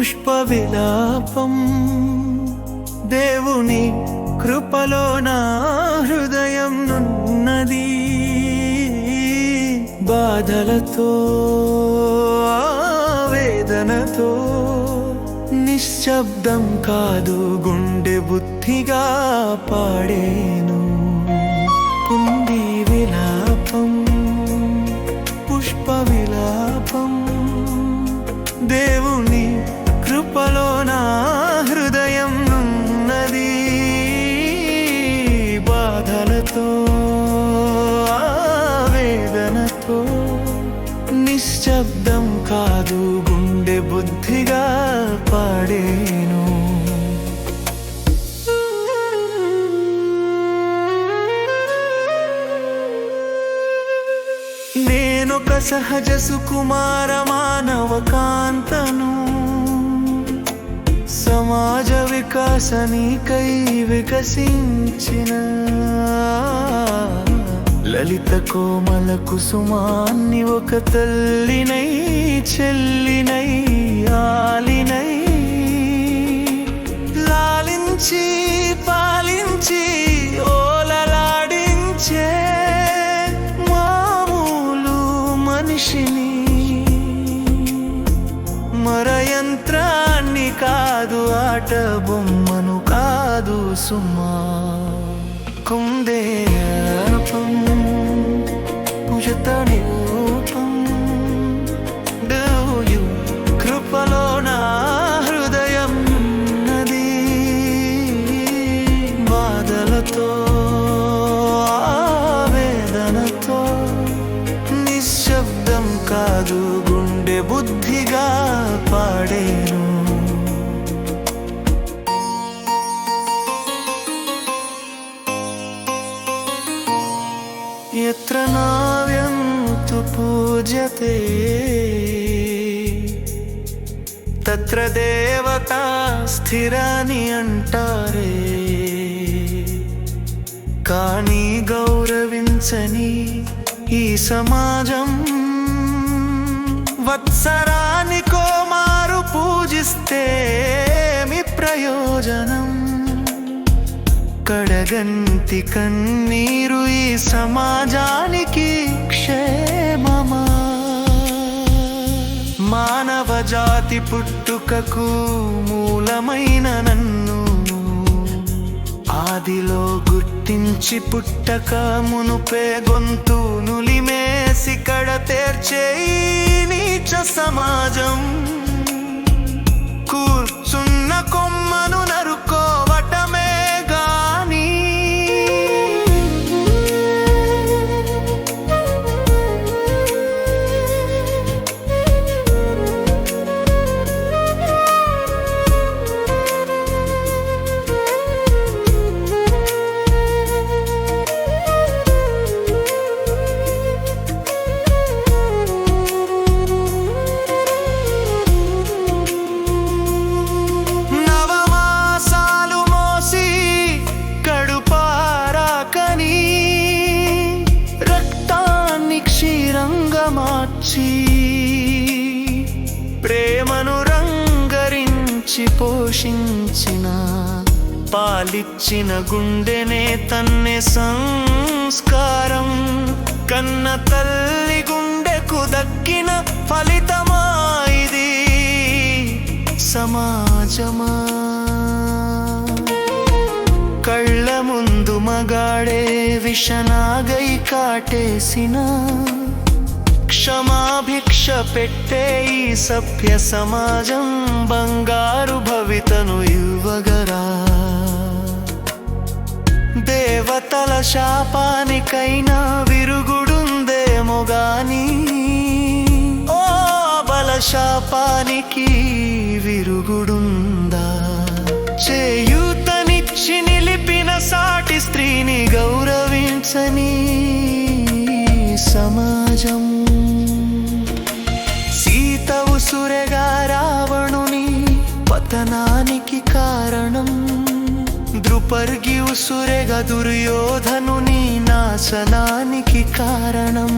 పుష్ప విలాపం దేవుని కృపలో నా హృదయం నున్నది. బాధలతో వేదనతో నిశ్శబ్దం కాదు గుండె బుద్ధిగా పాడేను. కుంది విలాపం పుష్ప విలాపం దేవుని కృపలో నా హృదయం ఉన్నది బాధలతో వేదనతో నిశ్శబ్దం కాదు గుండె బుద్ధిగా పాడేను. నేనొక సహజ సుకుమార మానవకా వికాస నీకై వికసించిన లలిత కోమల కుసుమాన్ని ఒక తల్లినై చెల్లి కాదు ఆట బొమ్మను కాదు సుమా. కుందేపం పుజతనిపం డూయు కృపలో నా హృదయం నది బాధలతో ఆవేదనతో నిశ్శబ్దం కాదు గుండె బుద్ధిగా పాడేను. ఎత్ర నావ్యంతు పూజ్యతే. తత్ర దేవతా స్థిరాని అంటారే. కానీ గౌరవించని ఈ సమాజం వత్సరానికో మారు పూజిస్తే మీ ప్రయోజనం కడగంతి కన్నీరు ఈ సమాజానికి క్షేమమా? మానవ జాతి పుట్టుకకు మూలమైన నన్ను ఆదిలో గుర్తించి పుట్టక మునుపే గొంతు నులిమేసి కడ తేర్చే నీచ సమాజం. కూర్చున్న కొమ్మను నరుకోవటమే క్షీరంగమార్చి ప్రేమను రంగరించి పోషించిన పాలిచ్చిన గుండెనే తన్నే సంస్కారం. కన్న తల్లి గుండెకు దక్కిన ఫలితమా ఇది? సమాజమా? కళ్ళ ముందు మగాడే విషనాగై కాటేసిన క్షమాభిక్ష పెట్టే ఈ సభ్య సమాజం బంగారు భవితను ఇవ్వగరా. దేవతల శాపానికైనా విరుగుడుందేమో గాని ఓ బల శాపానికి విరుగుడు స్త్రీని గౌరవించని సమాజం. సీత ఉసురెగా రావణుని పతనానికి కారణం. ద్రుపర్గి ఉసురెగా దుర్యోధనుని నాశనానికి కారణం.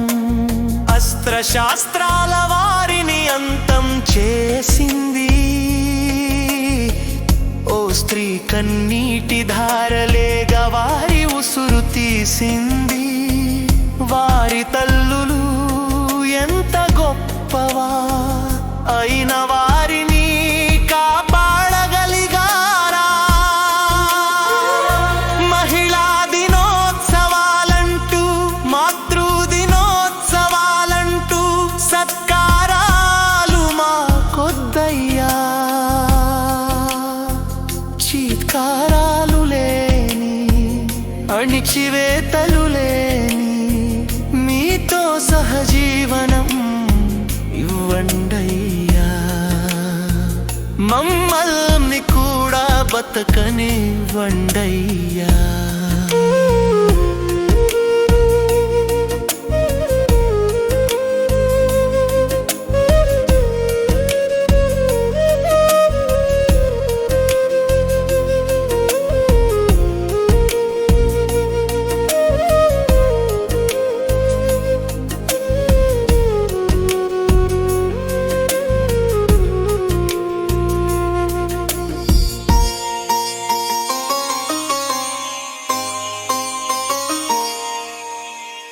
అస్త్రశాస్త్రాల వారిని అంతం చేసింది ఓ స్త్రీ కన్నీటి ధారలేగా వారి ఉసురు తీసింది. వారి తల్లులు ఎంత గొప్పవా? అయిన అణిచివేతలు లేని మీతో సహజీవనం ఇవ్వండయ్యా. మమ్మల్ని కూడా బతకనివ్వండయ్యా.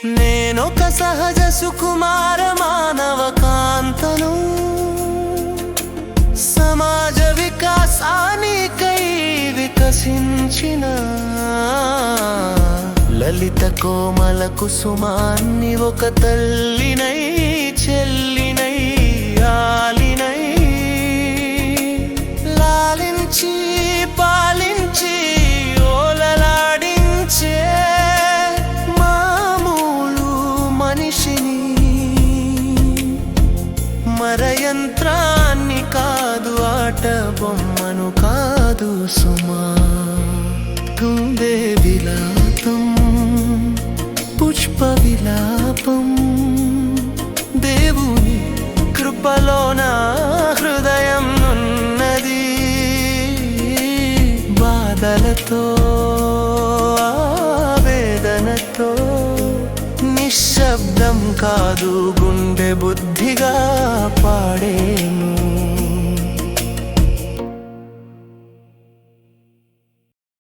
నేనొక సహజ సుకుమార మానవ కాంతను. సమాజ వికాసానికై వికసించిన లలిత కోమల కుసుమాన్ని ఒక తల్లినై చెల్లినై ఆలినై. లాలించి సుమా గుండె విలాపం పుష్ప విలాపం దేవుని కృపలో నా హృదయం ఉన్నది బాధలతో ఆవేదనతో నిశ్శబ్దం కాదు గుండె బుద్ధిగా పాడేను.